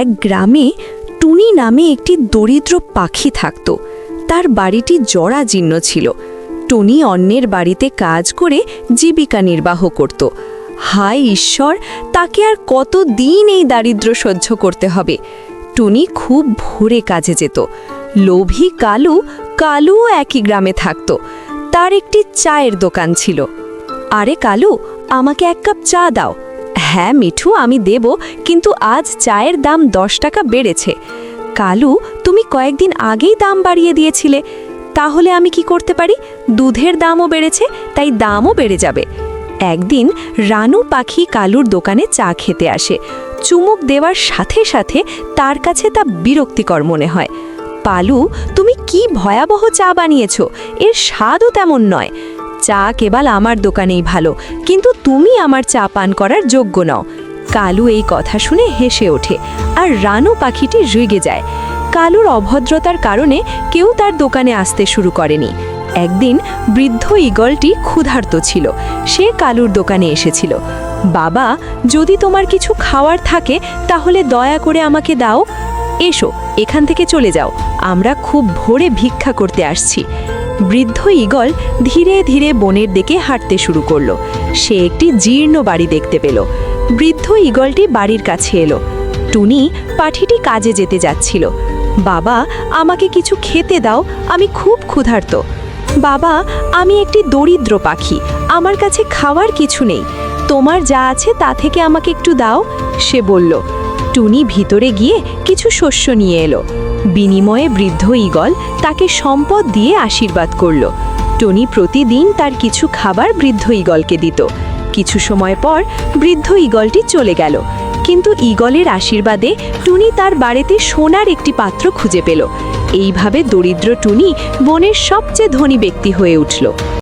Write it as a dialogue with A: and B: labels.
A: এক গ্রামে টুনি নামে একটি দরিদ্র পাখি থাকত। তার বাড়িটি জরাজীর্ণ ছিল। টুনি অন্যের বাড়িতে কাজ করে জীবিকা নির্বাহ করত। হায় ঈশ্বর, তাকে আর কত দিন এই দারিদ্র্য সহ্য করতে হবে? টুনি খুব ভোরে কাজে যেত। লোভী কালু, কালুও একই গ্রামে থাকত। তার একটি চায়ের দোকান ছিল। আরে কালু, আমাকে এক কাপ চা দাও। হ্যাঁ মিঠু, আমি দেব, কিন্তু আজ চায়ের দাম দশ টাকা বেড়েছে। কালু, তুমি কয়েকদিন আগেই দাম বাড়িয়ে দিয়েছিলে। তাহলে আমি কি করতে পারি? দুধের দামও বেড়েছে, তাই দামও বেড়ে যাবে। একদিন রানু পাখি কালুর দোকানে চা খেতে আসে। চুমুক দেওয়ার সাথে সাথে তার কাছে তা বিরক্তিকর মনে হয়। পালু, তুমি কি ভয়াবহ চা বানিয়েছ? এর স্বাদও তেমন নয়। চা কেবল আমার দোকানেই ভালো, কিন্তু তুমি আমার চা পান করার যোগ্য নও। কালু এই কথা শুনে হেসে ওঠে আর রানু পাখিটি রেগে যায়। কালুর অভদ্রতার কারণে কেউ তার দোকানে আসতে শুরু করেনি। একদিন বৃদ্ধ ইগলটি ক্ষুধার্ত ছিল, সে কালুর দোকানে এসেছিল। বাবা, যদি তোমার কিছু খাওয়ার থাকে, তাহলে দয়া করে আমাকে দাও। এসো, এখান থেকে চলে যাও, আমরা খুব ভোরে ভিক্ষা করতে আসছি। বৃদ্ধ ইগল ধীরে ধীরে বনের দিকে হাঁটতে শুরু করল। সে একটি জীর্ণ বাড়ি দেখতে পেল। বৃদ্ধ ইগলটি বাড়ির কাছে এলো। টুনি, পাঠিটি কাজে যেতে যাচ্ছিল। বাবা, আমাকে কিছু খেতে দাও, আমি খুব ক্ষুধার্ত। বাবা, আমি একটি দরিদ্র পাখি, আমার কাছে খাওয়ার কিছু নেই। তোমার যা আছে তা থেকে আমাকে একটু দাও, সে বলল। টুনি ভিতরে গিয়ে কিছু শস্য নিয়ে এলো। বিনিময়ে বৃদ্ধ ইগল তাকে সম্পদ দিয়ে আশীর্বাদ করল। টনি প্রতিদিন তার কিছু খাবার বৃদ্ধ ইগলকে দিত। কিছু সময় পর বৃদ্ধ ইগলটি চলে গেল। কিন্তু ইগলের আশীর্বাদে টুনি তার বাড়িতে সোনার একটি পাত্র খুঁজে পেল। এইভাবে দরিদ্র টুনি বনের সবচেয়ে ধনী ব্যক্তি হয়ে উঠল।